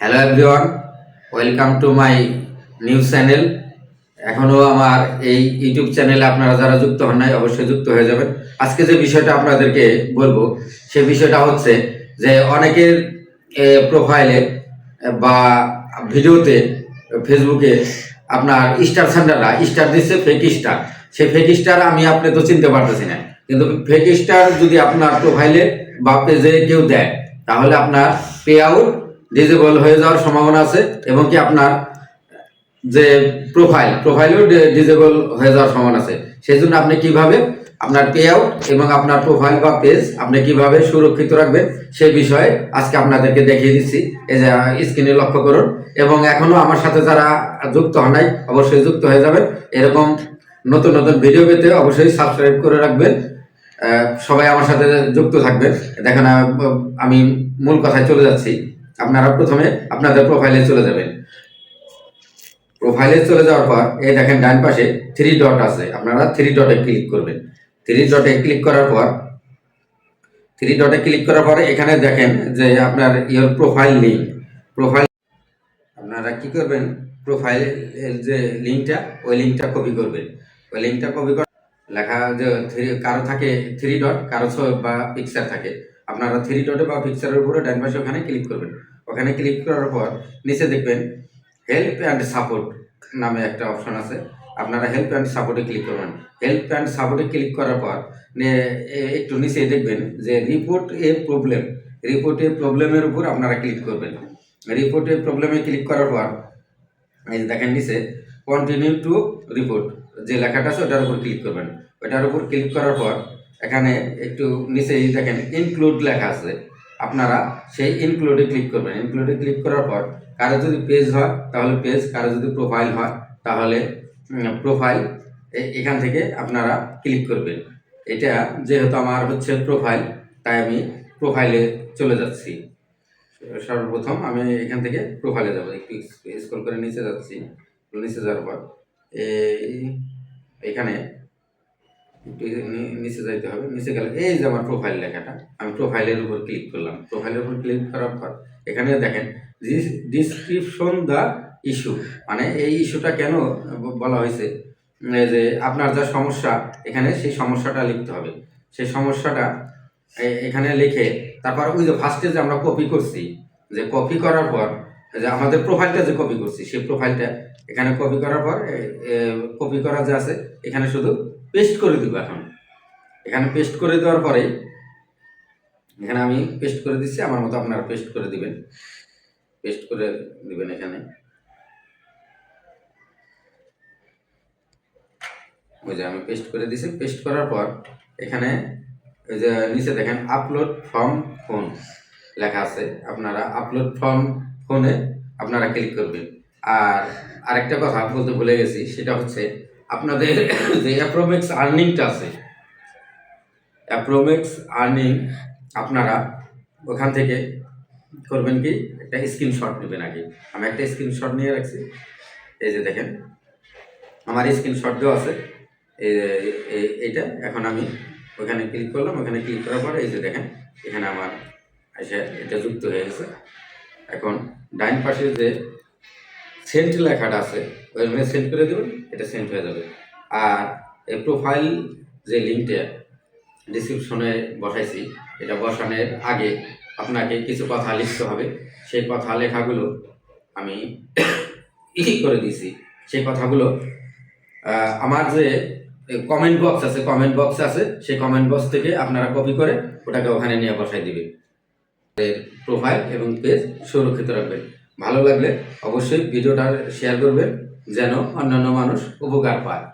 Hello everyone welcome to my news channel এখনও আমার এই ইউটিউব চ্যানেলে আপনারা যারা যুক্ত হন নাই, অবশ্যই যুক্ত হয়ে যাবেন। আজকে যে বিষয়টা আপনাদেরকে বলব, সে বিষয়টা হচ্ছে যে অনেকের প্রোফাইলে বা ভিডিওতে ফেসবুকে আপনার স্টার সেন্টাররা স্টার দিচ্ছে ফেক স্টার সেই ফেক স্টার আমি আপনি তো চিনতে পারতেছি না। কিন্তু ফেক স্টার যদি আপনার প্রোফাইলে বা পেজে কেউ দেয়, তাহলে আপনার পে আউট ডিজেবল হয়ে যাওয়ার সম্ভাবনা আছে এবং কি আপনার যে প্রোফাইল প্রোফাইলও ডিজেবল হয়ে যাওয়ার সম্ভাবনা আছে। সেই জন্য আপনি কীভাবে আপনার পে আউট এবং আপনার প্রোফাইল বা পেজ আপনি কীভাবে সুরক্ষিত রাখবেন সেই বিষয়ে আজকে আপনাদেরকে দেখিয়ে দিচ্ছি। এই যে স্ক্রিনে লক্ষ্য করুন এবং এখনও আমার সাথে যারা যুক্ত হন নাই, অবশ্যই যুক্ত হয়ে যাবেন। এরকম নতুন নতুন ভিডিও পেতে অবশ্যই সাবস্ক্রাইব করে রাখবেন। সবাই আমার সাথে যুক্ত থাকবেন। দেখেন আমি মূল কথায় চলে যাচ্ছি। আপনারা প্রথমে আপনাদের প্রোফাইলে চলে যাবেন। প্রোফাইলে চলে যাওয়ার পর, এই দেখেন ডান পাশে থ্রি ডট আছে। আপনারা থ্রি ডটে ক্লিক করবেন। থ্রি ডটে ক্লিক করার পর থ্রি ডটে ক্লিক করার পরে এখানে দেখেন যে আপনার ইয়োর প্রোফাইল লিঙ্ক প্রোফাইল আপনারা কি করবেন? প্রোফাইল যে লিঙ্কটা ওই লিঙ্কটা কপি করবেন। ওই লিঙ্কটা কপি কর লেখা যে থ্রি কারও থাকে থ্রি ডট কারও বা পিকচার থাকে। আপনারা থ্রি ডটে বা পিকচারের উপরে ডান পাশে ওখানে ক্লিক করবেন। ওখানে ক্লিক করার পর নিচে দেখবেন হেল্প অ্যান্ড সাপোর্ট নামে একটা অপশন আছে। আপনারা হেল্প অ্যান্ড সাপোর্টে ক্লিক করবেন। হেল্প অ্যান্ড সাপোর্টে ক্লিক করার পর একটু নিচে দেখবেন যে report a problem report a প্রবলেমের উপর আপনারা ক্লিক করবেন। রিপোর্ট এ প্রবলেমে ক্লিক করার পর দেখেন নিচে কন্টিনিউ টু রিপোর্ট যে লেখাটা আছে ওটার উপর ক্লিক করবেন। ওটার উপর ক্লিক করার পর এখানে একটু নিচে দেখেন ইনক্লুড লেখা আছে। আপনারা সেই ইনক্লুডে ক্লিক করবেন। ইনক্লুডে ক্লিক করার পর কারও যদি পেজ হয়, তাহলে পেজ কারও যদি প্রোফাইল হয়, তাহলে প্রোফাইল এখান থেকে আপনারা ক্লিক করবেন। এটা যেহেতু আমার হচ্ছে প্রোফাইল তাই আমি প্রোফাইলে চলে যাচ্ছি। সর্বপ্রথম আমি এখান থেকে প্রোফাইলে যাব। একটু স্ক্রল করে নিচে যাচ্ছি। নিচে যাওয়ার পর এখানে একটু নিচে যাইতে হবে। নিচে গেলে এই যে আমার প্রোফাইল লেখাটা, আমি প্রোফাইলের উপর ক্লিক করলাম। প্রোফাইলের উপর ক্লিক করার পর, এখানে দেখেন ডিসক্রিপশন দ্য ইস্যু মানে এই ইস্যুটা কেন বলা হয়েছে? যে আপনার যা সমস্যা, এখানে সেই সমস্যাটা লিখতে হবে। সেই সমস্যাটা এখানে লিখে, তারপর ওই যে ফার্স্টে যে আমরা কপি করছি, যে কপি করার পর, যে আমাদের প্রোফাইলটা যে কপি করছি, সেই প্রোফাইলটা এখানে কপি করার পর কপি করা যে আছে, এখানে শুধু পেস্ট করে দিব এখন। এখানে পেস্ট করে দেওয়ার পরে, এখানে আমি পেস্ট করে দিচ্ছি আমার মতো আপনারা পেস্ট করে দিবেন। পেস্ট করে দিবেন এখানে। ওই যে আমি পেস্ট করে দিছি পেস্ট করার পর এখানে ওই যে নিচে দেখেন আপলোড ফ্রম ফোন লেখা আছে। আপনারা আপলোড ফ্রম ফোনে আপনারা ক্লিক করবেন। আর আরেকটা কথা বলতে ভুলে গেছি, সেটা হচ্ছে আপনাদের যে অ্যাপ্রোমেক্স আর্নিংটা আছে অ্যাপ্রোমেক্স আর্নিং আপনারা ওখান থেকে করবেন কি? একটা স্ক্রিনশট নেবেন আগে। আমি একটা স্ক্রিনশট নিয়ে রাখছি। এই যে দেখেন, আমার স্ক্রিনশট দেওয়া আছে। এই এই- এইটা এখন আমি ওখানে ক্লিক করলাম। ওখানে ক্লিক করার পরে এই যে দেখেন, এখানে আমার এসে এটা যুক্ত হয়ে গেছে। এখন ডাইন পাশে যে সেন্ট লেখাটা আছে ওইখানে সেন্ড করে দেবেন, এটা সেন্ড হয়ে যাবে। আর এই প্রোফাইল যে লিঙ্কটা ডিসক্রিপশনে বসাইছি, এটা বসানোর আগে আপনাকে কিছু কথা লিখতে হবে। সেই কথা লেখাগুলো আমি ই করে দিয়েছি। সেই কথাগুলো আমার যে কমেন্ট বক্স আছে কমেন্ট বক্স আছে, সেই কমেন্ট বক্স থেকে আপনারা কপি করে ওটাকে ওখানে নিয়ে বসাই দিবেন। প্রোফাইল এবং পেজ সুরক্ষিত রাখবেন। ভালো লাগলে অবশ্যই ভিডিওটা শেয়ার করবেন। যেন অন্যান্য মানুষ উপকার পায়।